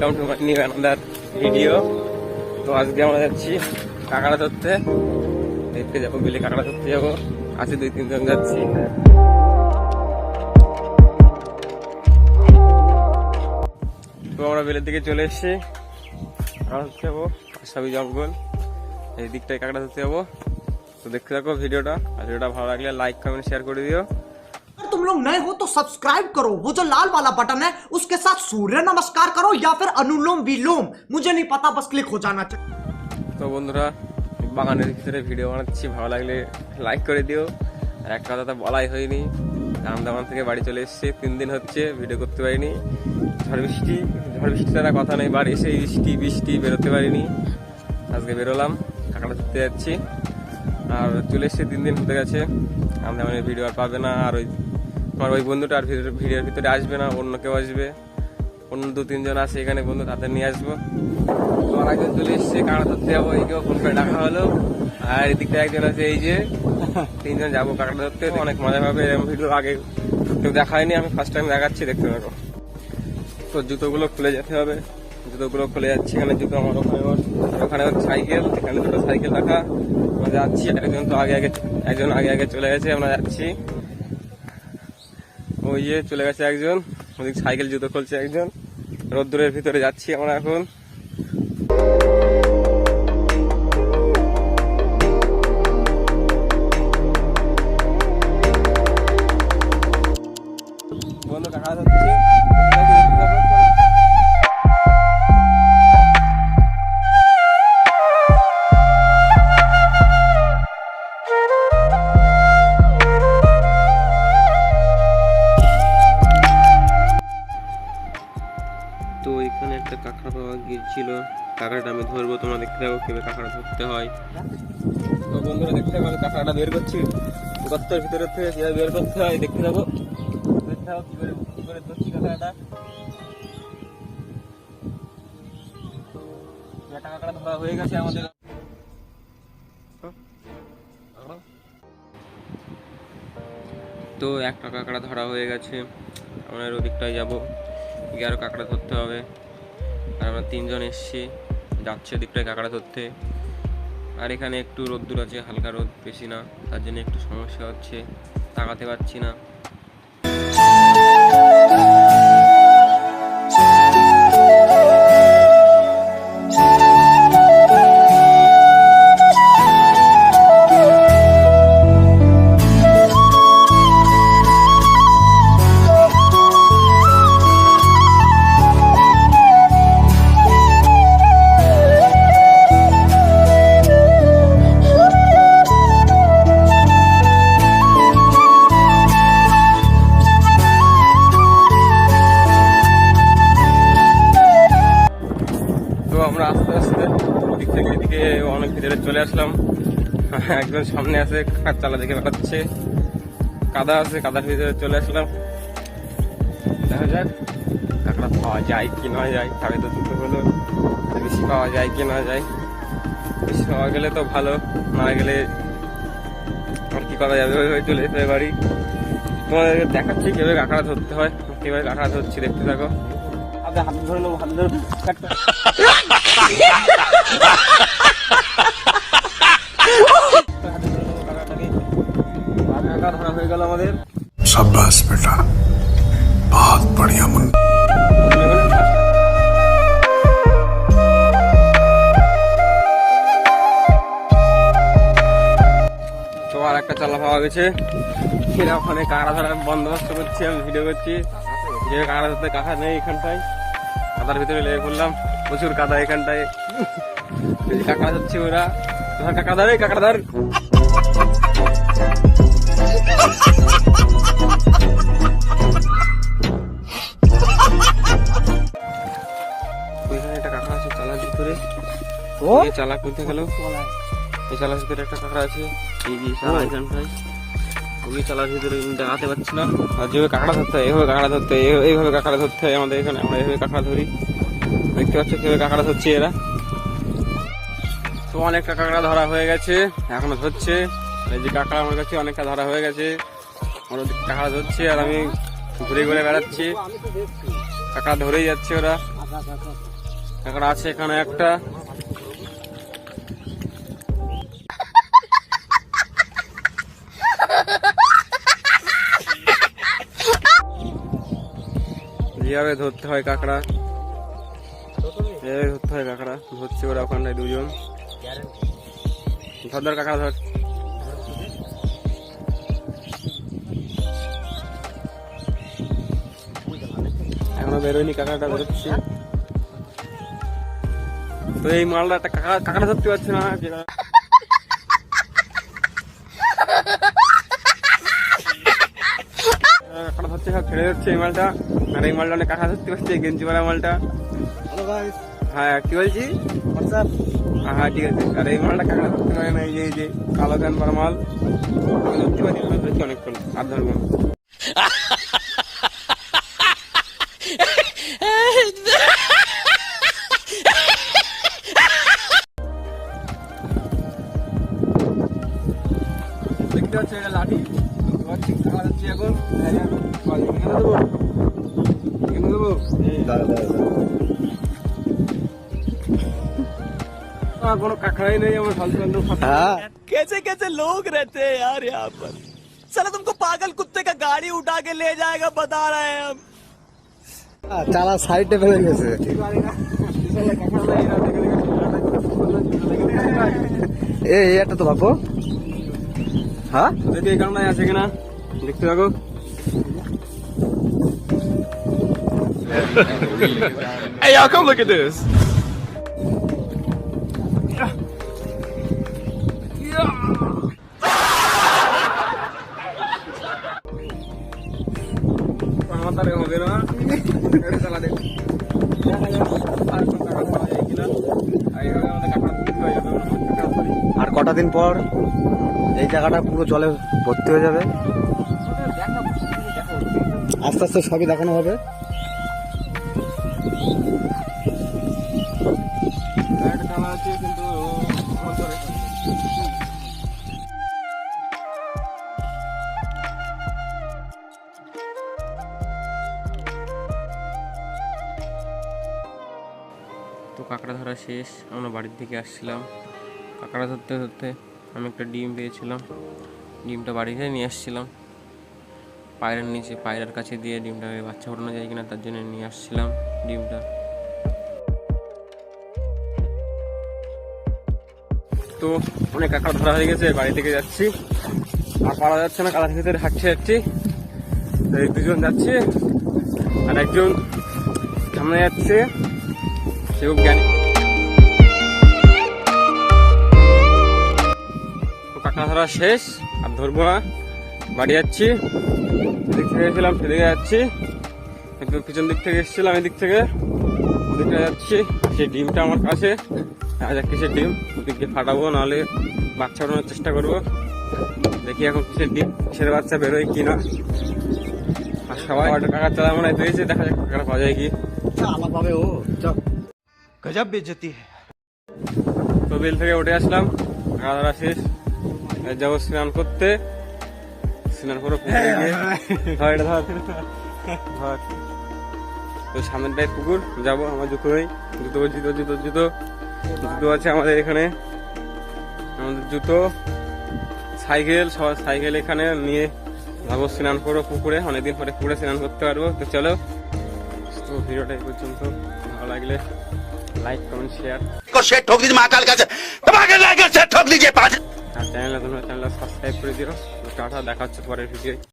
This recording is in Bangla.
Welcome to my new another video তো আজকে আমরা যাচ্ছি কাঁকড়া ধরতে। দেখতে যাব বিলে কাঁকড়া ধরতে যাব। আছে দুই, তিনজন যাচ্ছি। তো আমরা বিলের দিকে চলে এসেছি। কাঁকড়া ধরতে যাব সবই জঙ্গল। এই দিকটায় কাঁকড়া ধরতে যাব। তো দেখতে থাকো ভিডিওটা। ভিডিওটা ভালো লাগলে লাইক কমেন্ট শেয়ার করে দিও। तुम लोग नए हो तो सब्सक्राइब करो वो जो लाल वाला बटन है उसके साथ सूर्य नमस्कार करो या फिर अनुलोम विलोम मुझे नहीं पता बस क्लिक हो जाना चाहिए তো বন্ধুরা বাগানের ভিতরে ভিডিও বানাচ্ছি ভালো লাগলে লাইক করে দিও আর একটা কথা তো বলাই হয়নি আন্দামান থেকে বাড়ি চলে এসেছি তিন দিন হচ্ছে ভিডিও করতে পারিনি ঝড় বৃষ্টি ঝড় বৃষ্টি ছাড়া কথা নেই বাড়ি এসে বৃষ্টি বৃষ্টি বেরোতে পারিনি আজকে বেরোলাম কাঁকড়া ধরতে যাচ্ছি আর চলে এসেছি তিন দিন হতে গেছে আন্দামানের ভিডিও আর পাবে না আর ওই আমার ওই বন্ধুটা আর ভিডিওর ভিডিওর ভিতরে আসবে না, অন্য কেউ আসবে। অন্য দু, তিনজন আছে, এখানে বন্ধু তাদের নিয়ে আসব। তোমার একজন চলে এসছে কাঁকড়া ধরতে যাব এইকেও ফোন করে ডাকা হলো। আর এদিকটা একজন আছে, এই যে। তিনজন যাব কাঁকড়া ধরতে, অনেক মজা পাবে এরকম ভিডিও আগে কেউ দেখায়নি আমি ফার্স্ট টাইম দেখাচ্ছি, দেখতে পাবো তো জুতোগুলো খুলে যেতে হবে। জুতোগুলো খুলে যাচ্ছি, এখানে জুতো আমার ওখানে ওখানে সাইকেল, এখানে দুটো সাইকেল রাখা। আমরা যাচ্ছি, একজন তো আগে আগে একজন আগে আগে চলে গেছে, আমরা যাচ্ছি। ওই যে চলে গেছে একজন, ওদিক সাইকেল জুতো খুলছে একজন। রোদ্দুরের ভিতরে যাচ্ছি আমরা এখন। কাঁকড়াটা আমি ধরবো তোমরা দেখতে পাবো কীভাবে কাঁকড়া ধরতে হয়। তো বন্ধুরা দেখতে পাবো কাঁকড়াটা বের করছি। গর্তের ভিতরে থেকে কীভাবে বের করতে হয় দেখতে পাবো দেখতে পাবো কি করে কি করে ধরছি কাঁকড়াটা একটা কাঁকড়া ধরা হয়ে গেছে আমাদের। তো একটা কাঁকড়া ধরা হয়ে গেছে। আমরা ওদিকটায় যাব। গিয়ে আরও কাঁকড়া ধরতে হবে। আর আমরা তিনজন এসছি। যাচ্ছে দিকটা কাঁকড়া ধরতে। আর এখানে একটু রোদ্দুর আছে, হালকা রোদ, বেশি না। তার জন্য একটু সমস্যা হচ্ছে, তাকাতে পারছি না। আস্তে ওদিক থেকে এদিকে অনেক ভিতরে চলে আসলাম। একজন সামনে আছে কার চালা দেখে বেড়াচ্ছে কাদা আছে, কাদার ভিতরে চলে আসলাম। দেখা যাক, কাঁকড়া পাওয়া যায় কি না যায়। তবে তো দুটো হলো। বেশি পাওয়া যায় কি না যায়। বেশি পাওয়া গেলে তো ভালো, না গেলে আর কি করা যাবে? ওইভাবে চলে যেতে বাড়ি। তোমাদেরকে দেখাচ্ছি কীভাবে কাঁকড়া ধরতে হয়। কীভাবে কাঁকড়া ধরছি, দেখতে থাকো। আগে হাত ধরে নেব হাত ধরে ধরা হয়ে গেল আমাদের সাব্বাস বেটা। বহুত বড়িয়া মন তো আর একটা চালা পাওয়া গেছে। এরা ওখানে কারা ধরার বন্দোবস্ত করছি আমি ভিডিও করছি। যে কারা ধরতে নেই এখানটায়। কাদার ভিতরে লেগে পড়লাম। প্রচুর কাদা এখানটায়। এই যে কাঁকড়া ধরছে ওরা। ধর কাঁকড়া ধরে কাঁকড়া ধর। ওইখানে একটা কাঁকড়া আছে চালার ভিতরে। এই চালা খুলতে গেল। এই চালার ভিতরে একটা কাঁকড়া আছে। এই যে চালা এখানটায় ওই চালার ভিতরে দেখাতে পারছি না। আর যেভাবে কাঁকড়া ধরতে হয় এইভাবে কাঁকড়া ধরতে হয় এইভাবে কাঁকড়া ধরতে হয় আমাদের এখানে। আমরা এইভাবে কাঁকড়া ধরি। দেখতে পাচ্ছ কীভাবে কাঁকড়া ধরছে এরা? তো অনেকটা কাঁকড়া ধরা হয়ে গেছে, এখনও ধরছে। এই যে কাঁকড়া আমার কাছে অনেকটা ধরা হয়ে গেছে। ওরা কাঁকড়া ধরছে আর আমি ঘুরে ঘুরে বেড়াচ্ছি। কাঁকড়া ধরেই যাচ্ছে ওরা। কাঁকড়া আছে এখানে একটা। যেভাবে ধরতে হয় কাঁকড়া? এভাবে ধরতে হয় কাঁকড়া? ধরছে ওরা ওখানটায় দুজন। ধর ধর কাঁকড়া, ধর। এখনও বেরোয়নি কাঁকড়াটা বেরোচ্ছে তো এই মালটা একটা কাঁকড়া ধরতে পারছে না, যেটা ধরছে সব ছেড়ে যাচ্ছে এই মালটা। আর এই মালটা অনেক কাঁকড়া ধরতে পারছে গেঞ্জি পালা মালটা। হ্যাঁ কি বলছি? হ্যাঁ হ্যাঁ ঠিক আছে। আর এই মালটা কাঁকড়া ধরতে পারে না এই যে কালো পারা মাল। ধরতে পারি ধরছি অনেকক্ষণ আর ধরবো না। কোনো কাঁকড়াই নেই আমার ফালতু ফালতু ফাঁকা कैसे कैसे लोग रहते हैं यार यहाँ पर साला तुमको पागल कुत्ते का गाड़ी उठा के ले जाएगा बता रहे हैं हम চালা সাইডে ফেলে গেছে এ এই একটা তো ভাবো হ্যাঁ দেখি এই কামড়ায় আছে কিনা দেখতে থাকো Hey, y'all, come look at this। আর কটা দিন পর এই জায়গাটা পুরো জলে ভর্তি হয়ে যাবে আস্তে আস্তে সবই দেখানো হবে তো কাঁকড়া ধরা শেষ, আমরা বাড়ির থেকে আসছিলাম। কাঁকড়া ধরতে ধরতে আমি একটা ডিম পেয়েছিলাম। ডিমটা বাড়িতে নিয়ে আসছিলাম। পায়রার নিচে, পায়রার কাছে দিয়ে ডিমটা বাচ্চা ফোটানো যায় কিনা তার জন্য নিয়ে আসছিলাম ডিমটা। তো অনেক কাঁকড়া ধরা হয়ে গেছে, বাড়ি থেকে যাচ্ছি। আর পারা যাচ্ছে না কালার ভিতরে হাঁটছে যাচ্ছি এই দুজন যাচ্ছে, আর একজন সামনে যাচ্ছে, সে খুব জ্ঞানী। কাঁকড়া ধরা শেষ, আর ধরবো না। বাড়ি যাচ্ছি। দিক থেকে এসেছিলাম সেদিকে যাচ্ছি। একটু পিছন দিক থেকে এসেছিলাম এদিক থেকে। ওদিকে যাচ্ছি সেই ডিমটা আমার কাছে। আজ এক কিসের ডিম। ওদিকে ফাটাবো নাহলে বাচ্চা ওঠানোর চেষ্টা করব। দেখি এখন সে ডিম সে বাচ্চা বেরোয় কি না। আর সবাই টাকা চালা মনে হয় দেখা যাক টাকাটা পাওয়া যায় কি। আমার ও তো বিল থেকে উঠে আসলাম কাকারা শেষ। যাব স্নান করতে। সিনার পুরো পুকুরে গিয়ে ধর এটা ধর ধর তো সামনের টাই পুকুর যাব আমার জুতো নেই। জুতো জুতো জুতো জুতো। জুতো আছে আমাদের এখানে। আমাদের জুতো। সাইকেল সব সাইকেল এখানে নিয়ে ভাবো স্নান করো পুকুরে। অনেকদিন পরে পুকুরে স্নান করতে পারব। তো চলো তো ভিডিওটা এই পর্যন্ত। ভালো লাগলে লাইক কমেন্ট শেয়ার শেয়ার ঠক দিন মাতাল কাছে। তোমাকে লাইক শেয়ার ঠক দিজিয়ে পাঁচ আর চ্যানেল তোমরা চ্যানেল সাবস্ক্রাইব করে দিও। টাটা দেখাচ্ছে পরের ভিডিও